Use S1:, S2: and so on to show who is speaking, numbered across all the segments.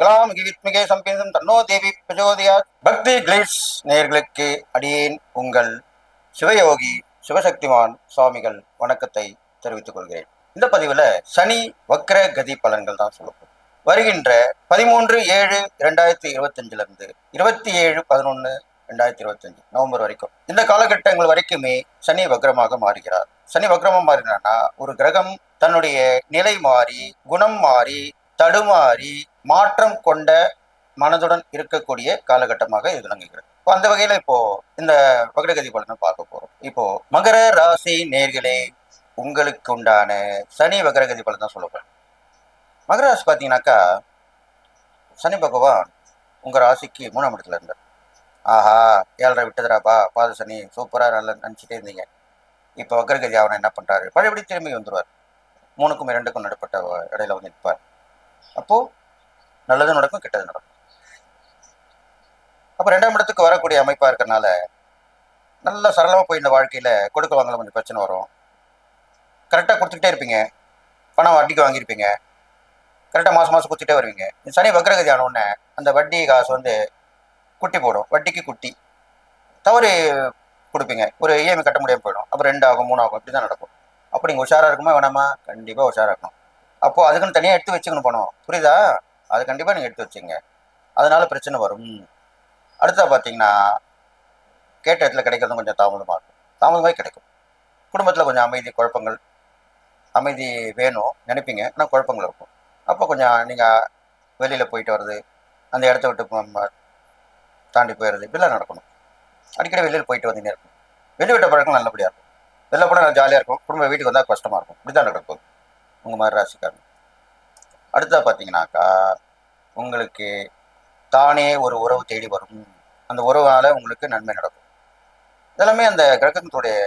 S1: பார்க்கலாம் வித்மிகே சம்பேதம் தன்னோ தேவி பிரஜோதயா பக்தி அடியேன் உங்கள் சிவயோகி சிவசக்திமான் சுவாமிகள் வணக்கத்தை தெரிவித்துக் கொள்கிறேன். இந்த பதிவுல சனி வக்ர கதி பலன்கள் தான் சொல்லப்படும் வருகின்ற பதிமூன்று ஏழு இரண்டாயிரத்தி இருபத்தஞ்சுல இருந்து இருபத்தி ஏழு பதினொன்னு ரெண்டாயிரத்தி இருபத்தஞ்சு நவம்பர் வரைக்கும். இந்த காலகட்டங்கள் வரைக்குமே சனி வக்ரமாக மாறுகிறார். சனி வக்ரமா மாறினா ஒரு கிரகம் தன்னுடைய நிலை மாறி குணம் மாறி தடுமாறி மாற்றம் கொண்ட மனதுடன் இருக்கக்கூடிய காலகட்டமாக இது விளங்குகிறது. இப்போ அந்த வகையில இப்போ இந்த வக்ரகதி பலனை பார்க்க போறோம். இப்போ மகர ராசி நேர்களே உங்களுக்கு உண்டான சனி வக்ரகதி பலன் தான் சொல்லப்படும் மகர ராசி பார்த்தீங்கன்னாக்கா சனி பகவான் உங்க ராசிக்கு மூணாம் இடத்துல இருந்தார். ஆஹா ஏழரை விட்டதுராப்பா பாத சனி சூப்பரா நல்லா நினச்சிட்டே இருந்தீங்க. இப்போ வக்ரகதி அவனை என்ன பண்றாரு? பழையபடி திரும்பி வந்துருவார். மூணுக்கும் இரண்டுக்கும் நடுப்பட்ட இடையில வந்து நிற்பார் அப்போ நல்லது நடக்கும் கெட்டது நடக்கும். அப்போ ரெண்டாம் இடத்துக்கு வரக்கூடிய அமைப்பா இருக்கறனால நல்ல சரளமா போய் இந்த வாழ்க்கையில கொடுக்க வாங்கல கொஞ்சம் பிரச்சனை வரும். கரெக்டாக கொடுத்துக்கிட்டே இருப்பீங்க. பணம் வட்டிக்கு வாங்கியிருப்பீங்க. கரெக்டாக மாதம் மாதம் கொடுத்துட்டே வருவீங்க. இந்த சனி வக்ரகதி ஆனவுடனே அந்த வட்டி காசு வந்து குட்டி போடும். வட்டிக்கு குட்டி. தவறு கொடுப்பீங்க. ஒரு இஎம்ஐ கட்ட முடியாமல் போயிடும். அப்புறம் ரெண்டு ஆகும் மூணு ஆகும். இப்படி தான் நடக்கும். அப்போ நீங்கள் உஷாராக இருக்குமா வேணாமா? கண்டிப்பாக உஷாராக இருக்கணும். அப்போது அதுக்குன்னு தனியாக எடுத்து வச்சுக்கணும் பணம். புரியுதா? அது கண்டிப்பாக நீங்கள் எடுத்து வச்சுங்க அதனால பிரச்சனை வரும். அடுத்தா பார்த்தீங்கன்னா கேட்ட இடத்துல கிடைக்கிறதும் கொஞ்சம் தாமதமாக இருக்கும். தாமதமாக கிடைக்கும். குடும்பத்தில் கொஞ்சம் அமைதி குழப்பங்கள் அமைதி வேணும். நினைப்பீங்க. ஆனால் குழப்பங்கள் இருக்கும். அப்போ கொஞ்சம் நீங்கள் வெளியில் போயிட்டு வர்றது அந்த இடத்த விட்டு தாண்டி போயிடுறது இப்படிலாம் நடக்கணும். அடிக்கடி வெளியில் போயிட்டு வந்துட்டே இருக்கும். வெளி விட்ட பழக்கம் நல்லபடியாக இருக்கும். வெளில போனால் ஜாலியாக இருக்கும். குடும்ப வீட்டுக்கு வந்தால் கஷ்டமாக இருக்கும். இப்படி தான் நடக்கும். உங்கள் மாதிரி ராசிக்காரங்க. அடுத்தா பார்த்தீங்கன்னாக்கா உங்களுக்கு தானே ஒரு உறவு தேடி வரும். அந்த உறவால் உங்களுக்கு நன்மை நடக்கும். இதெல்லாமே அந்த கிரகத்துடைய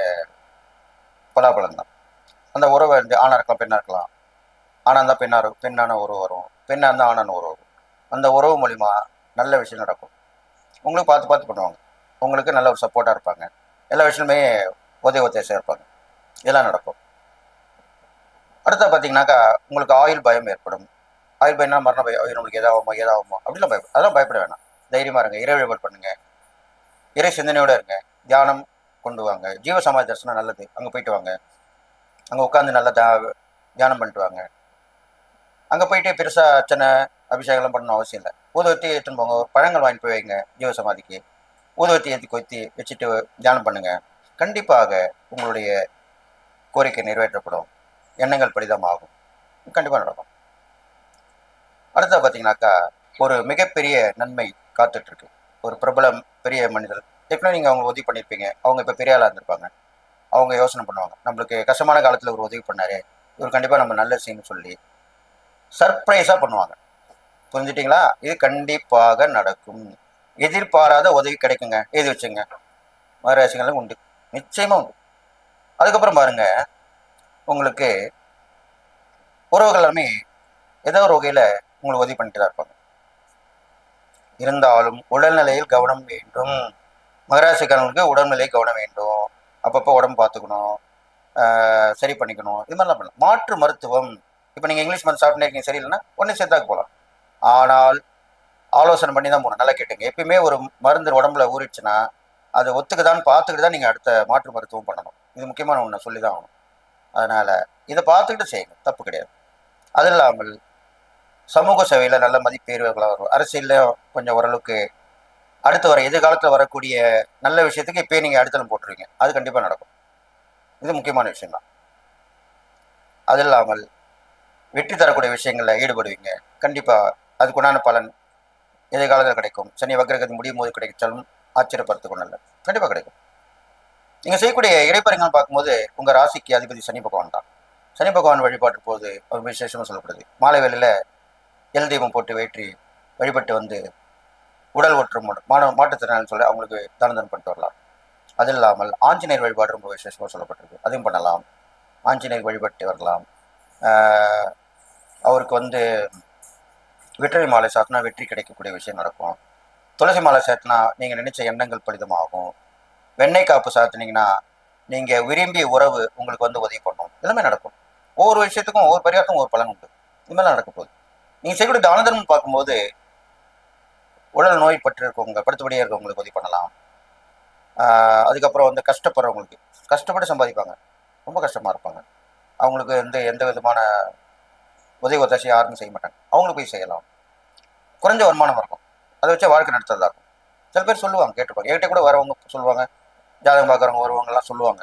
S1: பலாபலம் தான் அந்த உறவை வந்து ஆணாக இருக்கலாம் பெண்ணாக இருக்கலாம். ஆணாக இருந்தால் பெண்ணாக இருக்கும் பெண்ணான உறவு வரும். பெண்ணாக இருந்தால் ஆணான உறவு வரும். அந்த உறவு மூலிமா நல்ல விஷயம் நடக்கும். உங்களுக்கு பார்த்து பார்த்து பண்ணுவாங்க. உங்களுக்கு நல்ல ஒரு சப்போர்ட்டாக இருப்பாங்க. எல்லா விஷயமுமே உதவி உத்தேசம் இருப்பாங்க. இதெல்லாம் நடக்கும். அடுத்த பார்த்தீங்கன்னாக்கா உங்களுக்கு ஆயுள் பயம் ஏற்படும். ஆயுள் பயம்னா மரண பயம் ஐயோ, நம்மளுக்கு ஏதாவுமா எதாகுமோ அப்படிலாம் பயப்படும் அதெல்லாம் பயப்பட வேணாம். தைரியமாக இருங்க இறை வழிபாடு பண்ணுங்க. இறை சிந்தனையோடு இருங்க. தியானம் கொண்டு வாங்க. ஜீவ சமாதி தரிசனம் நல்லது. அங்கே போயிட்டு வாங்க. அங்கே உட்காந்து நல்லா தா தியானம் பண்ணிட்டு வாங்க. அங்கே போயிட்டு பெருசாக அர்ச்சனை அபிஷேகம்லாம் பண்ணணும் அவசியம் இல்லை. ஊதுவத்தி எடுத்துன்னு போங்க. பழங்கள் வாங்கிட்டு போய் வைங்க ஜீவ சமாதிக்கு. ஊதுவத்தி ஏற்றி கொத்தி வச்சுட்டு தியானம் பண்ணுங்கள் கண்டிப்பாக உங்களுடைய கோரிக்கை நிறைவேற்றப்படும். எண்ணங்கள் படிதம் ஆகும் கண்டிப்பாக நடக்கும். அடுத்தா பார்த்தீங்கன்னாக்கா ஒரு மிகப்பெரிய நன்மை காத்துட்டு இருக்கு ஒரு பிரபலம் பெரிய மனிதர். ஏற்கனவே நீங்கள் அவங்க உதவி பண்ணியிருப்பீங்க அவங்க இப்போ பெரிய ஆளாக இருந்திருப்பாங்க. அவங்க யோசனை பண்ணுவாங்க. நம்மளுக்கு கஷ்டமான காலத்தில் ஒரு உதவி பண்ணாரு. இவர் கண்டிப்பாக நம்ம நல்ல செய்யணும் சொல்லி சர்ப்ரைஸாக பண்ணுவாங்க. புரிஞ்சுட்டிங்களா? இது கண்டிப்பாக நடக்கும். எதிர்பாராத உதவி கிடைக்குங்க. எழுதி வச்சுங்க. மகராசிகளும் உண்டு. நிச்சயமாக உண்டு. அதுக்கப்புறம் பாருங்க உங்களுக்கு உறவுகள் எல்லாமே ஏதோ ஒரு வகையில் உங்களுக்கு உதவி பண்ணிட்டு தான் இருப்பாங்க. இருந்தாலும் உடல்நிலையில் கவனம் வேண்டும். மகராசிக்காரங்களுக்கு உடல்நிலை கவனம் வேண்டும். அப்பப்போ உடம்பு பார்த்துக்கணும். ஆஹ் சரி பண்ணிக்கணும். இது மாதிரிலாம் பண்ணலாம். மாற்று மருத்துவம். இப்போ நீங்கள் இங்கிலீஷ் மருந்து சாப்பிட்டே இருக்கீங்க சரியில்லைன்னா ஒன்று சேர்த்தாக்கு போகலாம் ஆனால் ஆலோசனை பண்ணி தான் போகணும். நல்லா கேட்டுங்க எப்பயுமே ஒரு மருந்து உடம்புல ஊறிடுச்சுன்னா அதை ஒத்துக்குதான்னு பார்த்துக்கிட்டு தான் நீங்கள் அடுத்த மாற்று மருத்துவம் பண்ணணும். இது முக்கியமான ஒன்று சொல்லி தான் ஆகணும். அதனால் இதை பார்த்துக்கிட்டு செய்யணும். தப்பு கிடையாது. அது இல்லாமல் சமூக சேவையில் நல்ல மதிப்பேறுகளாக வரும் அரசியலில் கொஞ்சம் ஓரளவுக்கு அடுத்து வர எதிர்காலத்தில் வரக்கூடிய நல்ல விஷயத்துக்கு இப்போயே நீங்கள் அடுத்தலும் போட்டுருவீங்க. அது கண்டிப்பாக நடக்கும். இது முக்கியமான விஷயம்தான். அது இல்லாமல் வெற்றி தரக்கூடிய விஷயங்களில் ஈடுபடுவீங்க. கண்டிப்பாக அதுக்குண்டான பலன் எதிர்காலத்தில் கிடைக்கும். சனி வக்ரகதி முடியும் போது கிடைச்சாலும் ஆச்சரியப்படுத்திக் கொள்ளல கண்டிப்பாக கிடைக்கும். நீங்கள் செய்யக்கூடிய இடைப்பறிகள் பார்க்கும்போது உங்கள் ராசிக்கு அதிபதி சனி பகவான் தான். சனி பகவான் வழிபாட்டு போது ஒரு விசேஷமாக சொல்லப்படுது. மாலை வேளையில் எல் தெய்வம் போட்டு வேற்றி வழிபட்டு வந்து உடல் ஒற்றும் மாணவ மாற்றுத்திறனாளி சொல்லி அவங்களுக்கு தான தனம் பண்ணிட்டு வரலாம். அது இல்லாமல் ஆஞ்சநேயர் வழிபாடு ரொம்ப விசேஷமாக சொல்லப்பட்டிருக்கு. அதையும் பண்ணலாம். ஆஞ்சநேயர் வழிபட்டு வரலாம். அவருக்கு வந்து வெற்றி மாலை சாத்தினா வெற்றி கிடைக்கக்கூடிய விஷயம் நடக்கும். துளசி மாலை சாத்தினா நீங்கள் நினைச்ச எண்ணங்கள் பலிதமாகும். வெண்ணெய் காப்பு சாத்தினீங்கன்னா நீங்கள் விரும்பிய உறவு உங்களுக்கு வந்து உதவி பண்ணும். எல்லாமே நடக்கும். ஒவ்வொரு விஷயத்துக்கும் ஒவ்வொரு பரிகாரத்துக்கும் ஒரு பலன் உண்டு. இது மாதிரிலாம் நடக்க போகுது. நீங்கள் செய்யக்கூடிய தான தர்மம் பார்க்கும்போது உடல் நோய் பட்டு இருக்கவங்க படுத்தபடியாக இருக்கவங்களுக்கு உதவி பண்ணலாம். அதுக்கப்புறம் வந்து கஷ்டப்படுறவங்களுக்கு கஷ்டப்பட்டு சம்பாதிப்பாங்க. ரொம்ப கஷ்டமாக இருப்பாங்க. அவங்களுக்கு வந்து எந்த விதமான உதவி ஒத்தாசி யாரும் செய்ய மாட்டாங்க. அவங்களுக்கு போய் செய்யலாம். குறைஞ்ச வருமானம் இருக்கும். அதை வச்சு வாழ்க்கை நடத்துறதா இருக்கும். சில பேர் சொல்லுவாங்க கேட்டுப்பாங்க என்கிட்ட கூட வரவங்க சொல்லுவாங்க ஜாதகம் பார்க்குறவங்க வருவாங்கலாம் சொல்லுவாங்க.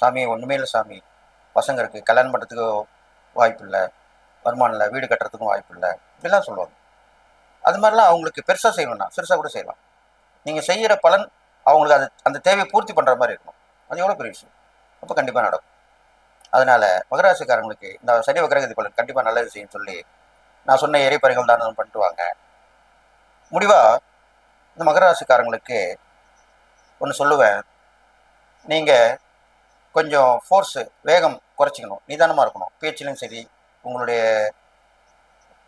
S1: சாமி ஒன்றுமே இல்லை சாமி. பசங்க இருக்குது கல்யாணம் பண்ணுறதுக்கு வாய்ப்பு இல்லை. வருமானம் இல்லை வீடு கட்டுறதுக்கும் வாய்ப்பு இல்லை. இப்படிலாம் சொல்லுவாங்க. அது மாதிரிலாம் அவங்களுக்கு பெருசாக செய்யணும்னா சிறுசாக கூட செய்யலாம். நீங்கள் செய்கிற பலன் அவங்களுக்கு அது அந்த தேவையை பூர்த்தி பண்ணுற மாதிரி இருக்கணும். அது எவ்வளோ பெரிய விஷயம். அப்போ கண்டிப்பாக நடக்கும். அதனால் மகராசிக்காரங்களுக்கு இந்த சனி வக்கரகதி பலன் கண்டிப்பாக நல்லது செய்யும் சொல்லி நான் சொன்ன எரிப்பறைகள் தானம் பண்ணிட்டு வாங்க. முடிவாக இந்த மகராசிக்காரங்களுக்கு ஒன்று சொல்லுவேன். நீங்கள் கொஞ்சம் ஃபோர்ஸு வேகம் குறைச்சிக்கணும். நிதானமாக இருக்கணும். பேச்சிலும் சரி உங்களுடைய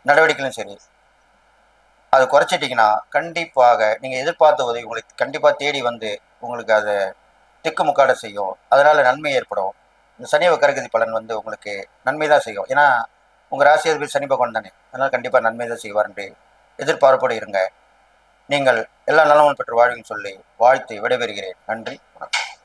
S1: நடவடிக்கையிலும் சரி. அது குறைச்சிட்டிங்கன்னா கண்டிப்பாக நீங்கள் எதிர்பார்த்த உதவி உங்களுக்கு கண்டிப்பாக தேடி வந்து உங்களுக்கு அதை திக்குமுக்காட செய்யும். அதனால் நன்மை ஏற்படும். இந்த சனி வக்கரகதி பலன் வந்து உங்களுக்கு நன்மை தான் செய்யும். ஏன்னா உங்கள் ராசி அதிபதி சனி பகவான் தானே. அதனால் கண்டிப்பாக நன்மை தான் செய்வார் என்று எதிர்பார்ப்போடு இருங்க. நீங்கள் எல்லா நலமும் பெற்று வாழ்வின்னு சொல்லி வாழ்த்து விடைபெறுகிறேன். நன்றி. வணக்கம்.